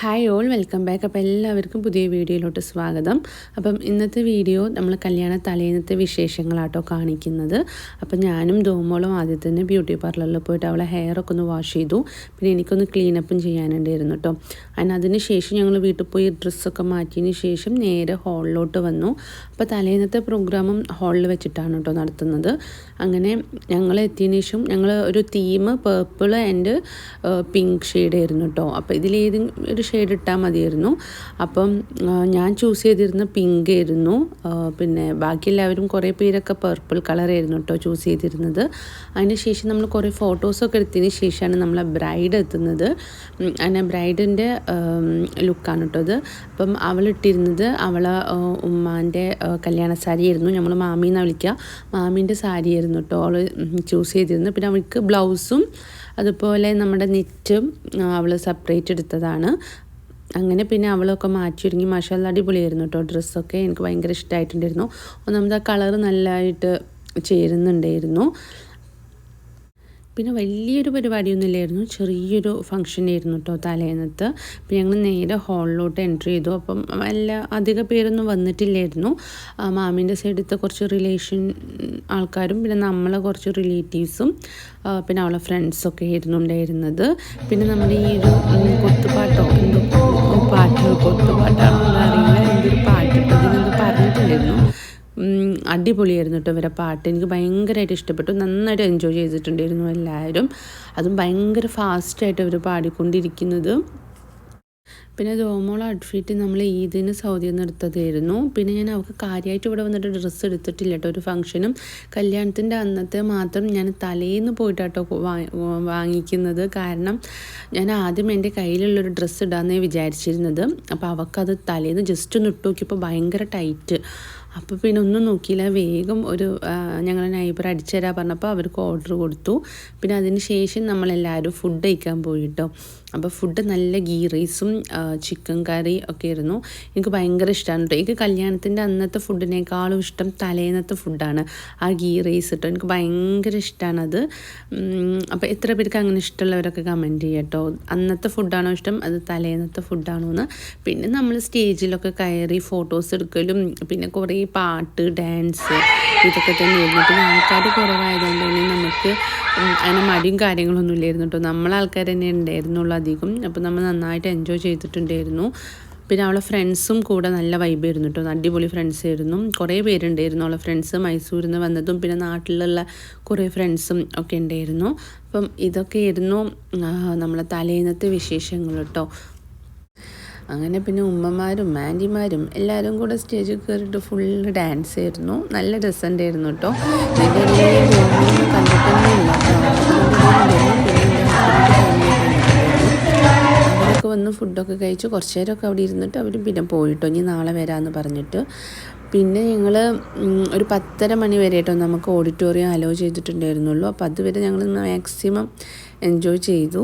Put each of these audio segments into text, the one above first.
Hi all welcome back അപ്പോൾ എല്ലാവർക്കും പുതിയ വീഡിയോയിലോട്ട് സ്വാഗതം. അപ്പം ഇന്നത്തെ വീഡിയോ നമ്മൾ കല്യാണ തലേന്നത്തെ വിശേഷങ്ങളാട്ടോ കാണിക്കുന്നത്. അപ്പം ഞാനും ദോമോളും ആദ്യം തന്നെ ബ്യൂട്ടി പാർലറിൽ പോയിട്ട് അവളെ ഹെയറൊക്കെ ഒന്ന് വാഷ് ചെയ്തു. പിന്നെ എനിക്കൊന്ന് ക്ലീനപ്പും ചെയ്യാനുണ്ടായിരുന്നു കേട്ടോ അതിന് അതിന് ശേഷം ഞങ്ങൾ വീട്ടിൽ പോയി ഡ്രസ്സൊക്കെ മാറ്റിയതിന് ശേഷം നേരെ ഹാളിലോട്ട് വന്നു. അപ്പോൾ തലേന്നത്തെ പ്രോഗ്രാമും ഹാളിൽ വെച്ചിട്ടാണ് കേട്ടോ നടത്തുന്നത്. അങ്ങനെ ഞങ്ങൾ എത്തിയതിന് ശേഷം ഞങ്ങൾ ഒരു theme purple and pink shade ആയിരുന്നു കേട്ടോ അപ്പോൾ ഇതിലേതെങ്കിലും ഒരു ഷെയ്ഡ് ഇട്ടാൽ മതിയായിരുന്നു. അപ്പം ഞാൻ ചൂസ് ചെയ്തിരുന്ന പിങ്ക് ആയിരുന്നു. പിന്നെ ബാക്കി എല്ലാവരും കുറേ പേരൊക്കെ പർപ്പിൾ കളറായിരുന്നു കേട്ടോ ചൂസ് ചെയ്തിരുന്നത്. അതിന് ശേഷം നമ്മൾ കുറേ ഫോട്ടോസൊക്കെ എടുത്തതിന് ശേഷമാണ് നമ്മളെ ബ്രൈഡ് എത്തുന്നത്. അങ്ങനെ ബ്രൈഡിന്റെ ലുക്കാണ് കേട്ടോ അത്. അപ്പം അവളിട്ടിരുന്നത് അവളെ ഉമ്മാന്റെ കല്യാണ സാരി ആയിരുന്നു. നമ്മൾ മാമീന്നാണ് വിളിക്കുക മാമീന്റെ സാരി ആയിരുന്നു കേട്ടോ അവൾ ചൂസ് ചെയ്തിരുന്നത്. പിന്നെ അവൾക്ക് ബ്ലൗസും അതുപോലെ നമ്മുടെ നെറ്റും അവൾ സെപ്പറേറ്റ് എടുത്തതാണ്. അങ്ങനെ പിന്നെ അവളൊക്കെ മാറ്റി ഒരുങ്ങി മാഷാല്ല അടിപൊളിയായിരുന്നു കേട്ടോ. ഡ്രസ്സൊക്കെ എനിക്ക് ഭയങ്കര ഇഷ്ടമായിട്ടുണ്ടായിരുന്നു ഒന്നാമത് ആ കളർ നല്ലതായിട്ട് ചേരുന്നുണ്ടായിരുന്നു. പിന്നെ വലിയൊരു പരിപാടിയൊന്നുമില്ലായിരുന്നു ചെറിയൊരു ഫംഗ്ഷൻ ആയിരുന്നു കേട്ടോ തലേന്നത്ത്. പിന്നെ ഞങ്ങൾ നേരെ ഹാളിലോട്ട് എൻട്രി ചെയ്തു. അപ്പം എല്ലാ അധിക പേരൊന്നും വന്നിട്ടില്ലായിരുന്നു. മാമിന്റെ സൈഡത്തെ കുറച്ച് റിലേഷൻ ആൾക്കാരും പിന്നെ നമ്മളെ കുറച്ച് റിലേറ്റീവ്സും പിന്നെ അവളെ ഫ്രണ്ട്സൊക്കെ ആയിരുന്നു ഉണ്ടായിരുന്നത്. പിന്നെ നമ്മുടെ ഈ ഒരു കൊത്തുപാട്ടോ എന്തോ പാട്ട് കൊത്തുപാട്ടാണോ എന്നറിയില്ല എന്തൊരു പാട്ട് അതിനെന്തോ പറഞ്ഞിട്ടുണ്ടായിരുന്നു. അടിപൊളിയായിരുന്നു കേട്ടോ ഇവരെ പാട്ട്. എനിക്ക് ഭയങ്കരമായിട്ട് ഇഷ്ടപ്പെട്ടു. നന്നായിട്ട് എൻജോയ് ചെയ്തിട്ടുണ്ടായിരുന്നു എല്ലാവരും. അതും ഭയങ്കര ഫാസ്റ്റായിട്ട് അവർ പാടിക്കൊണ്ടിരിക്കുന്നത്. പിന്നെ ജോമോൾ ഔട്ട്ഫിറ്റ് നമ്മൾ ഈദിന് സൗദിയിൽ നിന്ന് എടുത്തതായിരുന്നു. പിന്നെ ഞാൻ അവൾക്ക് കാര്യമായിട്ട് ഇവിടെ വന്നിട്ട് ഡ്രസ്സ് എടുത്തിട്ടില്ല കേട്ടോ ഒരു ഫംഗ്ഷനും കല്യാണത്തിന്റെ അന്നത്തെ മാത്രം ഞാൻ തലേന്ന് പോയിട്ടാട്ടോ വാങ്ങിക്കുന്നത്. കാരണം ഞാൻ ആദ്യം എന്റെ കയ്യിലുള്ളൊരു ഡ്രസ്സ് ഇടാമെന്നേ വിചാരിച്ചിരുന്നത്. അപ്പോൾ അവൾക്കത് തലേന്ന് ജസ്റ്റ് ഒന്ന് ഇട്ട് നോക്കിയപ്പോൾ ഭയങ്കര ടൈറ്റ് അപ്പോൾ പിന്നെ ഒന്നും നോക്കിയില്ല. വേഗം ഒരു ഞങ്ങൾ നൈബർ അടിച്ചു പറഞ്ഞപ്പോൾ അവർക്ക് ഓർഡർ കൊടുത്തു. പിന്നെ അതിന് ശേഷം നമ്മളെല്ലാവരും ഫുഡ് കഴിക്കാൻ പോയിട്ടോ. അപ്പോൾ ഫുഡ് നല്ല ഗീ റൈസും ചിക്കൻ കറി ഒക്കെ ആയിരുന്നു. എനിക്ക് ഭയങ്കര ഇഷ്ടമാണ് കേട്ടോ എനിക്ക് കല്യാണത്തിന്റെ അന്നത്തെ ഫുഡിനേക്കാളും ഇഷ്ടം തലേന്നത്തെ ഫുഡാണ് ആ ഗീ റൈസ് കേട്ടോ എനിക്ക് ഭയങ്കര ഇഷ്ടമാണ് അത്. അപ്പോൾ എത്ര പേർക്ക് അങ്ങനെ ഇഷ്ടമുള്ളവരൊക്കെ കമന്റ് ചെയ്യാം കേട്ടോ അന്നത്തെ ഫുഡാണോ ഇഷ്ടം? അത് തലേന്നത്തെ ഫുഡാണോ എന്ന് പിന്നെ നമ്മൾ സ്റ്റേജിലൊക്കെ കയറി ഫോട്ടോസ് എടുക്കലും പിന്നെ കുറേ പാട്ട് ഡാൻസ് ഇതൊക്കെ തന്നെയായിരുന്നു പിന്നെ ആൾക്കാർ കുറവായതുകൊണ്ട് തന്നെ നമുക്ക് അതിന് മടിയും കാര്യങ്ങളൊന്നും ഇല്ലായിരുന്നു കേട്ടോ. നമ്മളാൾക്കാർ തന്നെ ഉണ്ടായിരുന്നുള്ളൂ അധികം. അപ്പോൾ നമ്മൾ നന്നായിട്ട് എൻജോയ് ചെയ്തിട്ടുണ്ടായിരുന്നു. പിന്നെ അവളെ ഫ്രണ്ട്സും കൂടെ നല്ല വൈബായിരുന്നു കേട്ടോ. അടിപൊളി ഫ്രണ്ട്സ് ആയിരുന്നു. കുറേ പേരുണ്ടായിരുന്നു അവളെ ഫ്രണ്ട്സ് മൈസൂരിൽ നിന്ന് വന്നതും പിന്നെ നാട്ടിലുള്ള കുറേ ഫ്രണ്ട്സും ഒക്കെ ഉണ്ടായിരുന്നു. അപ്പം ഇതൊക്കെയായിരുന്നു നമ്മളെ തലേന്നത്തെ വിശേഷങ്ങൾ കേട്ടോ. അങ്ങനെ പിന്നെ ഉമ്മമാരും ആന്റിമാരും എല്ലാവരും കൂടെ സ്റ്റേജിൽ കയറിയിട്ട് ഫുള്ള് ഡാൻസ് ആയിരുന്നു. നല്ല രസമുണ്ടായിരുന്നു കേട്ടോ അവരൊക്കെ വന്ന് ഫുഡൊക്കെ കഴിച്ച് കുറച്ച് നേരമൊക്കെ അവിടെ ഇരുന്നിട്ട് അവർ പിന്നെ പോയിട്ടോ. ഇനി നാളെ വരാമെന്ന് പറഞ്ഞിട്ട്. പിന്നെ ഞങ്ങൾ ഒരു പത്തര മണി വരെ കേട്ടോ നമുക്ക് ഓഡിറ്റോറിയം അലോ ചെയ്തിട്ടുണ്ടായിരുന്നുള്ളൂ. അപ്പോൾ അതുവരെ ഞങ്ങൾ മാക്സിമം എൻജോയ് ചെയ്തു.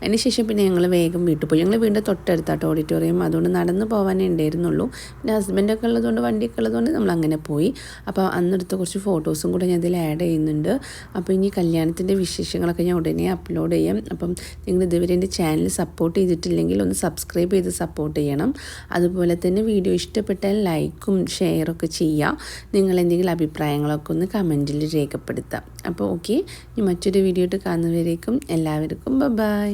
അതിനുശേഷം പിന്നെ ഞങ്ങൾ വേഗം വീട്ടിൽ പോയി. ഞങ്ങൾ വീണ്ടും തൊട്ടടുത്താട്ടോ ഓഡിറ്റോറിയം അതുകൊണ്ട് നടന്ന് പോകാനേ ഉണ്ടായിരുന്നുള്ളൂ. പിന്നെ ഹസ്ബൻഡൊക്കെ ഉള്ളതുകൊണ്ട് വണ്ടിയൊക്കെ ഉള്ളതുകൊണ്ട് നമ്മൾ അങ്ങനെ പോയി. അപ്പോൾ അന്നെടുത്ത കുറച്ച് ഫോട്ടോസും കൂടെ ഞാൻ ഇതിൽ ആഡ് ചെയ്യുന്നുണ്ട്. അപ്പോൾ ഇനി കല്യാണത്തിന്റെ വിശേഷങ്ങളൊക്കെ ഞാൻ ഉടനെ അപ്ലോഡ് ചെയ്യാം. അപ്പം നിങ്ങൾ ഇതുവരെ എന്റെ ചാനൽ സപ്പോർട്ട് ചെയ്തിട്ടില്ലെങ്കിൽ ഒന്ന് സബ്സ്ക്രൈബ് ചെയ്ത് സപ്പോർട്ട് ചെയ്യണം. അതുപോലെ തന്നെ വീഡിയോ ഇഷ്ടപ്പെട്ടാൽ ലൈക്കും ഷെയറൊക്കെ ചെയ്യാം. നിങ്ങൾ എന്തെങ്കിലും അഭിപ്രായങ്ങളൊക്കെ ഒന്ന് കമന്റിൽ രേഖപ്പെടുത്താം. അപ്പോൾ ഓക്കെ ഇനി മറ്റൊരു വീഡിയോ ഇട്ട് കാണുന്നവരേക്കും എല്ലാവർക്കും ബൈ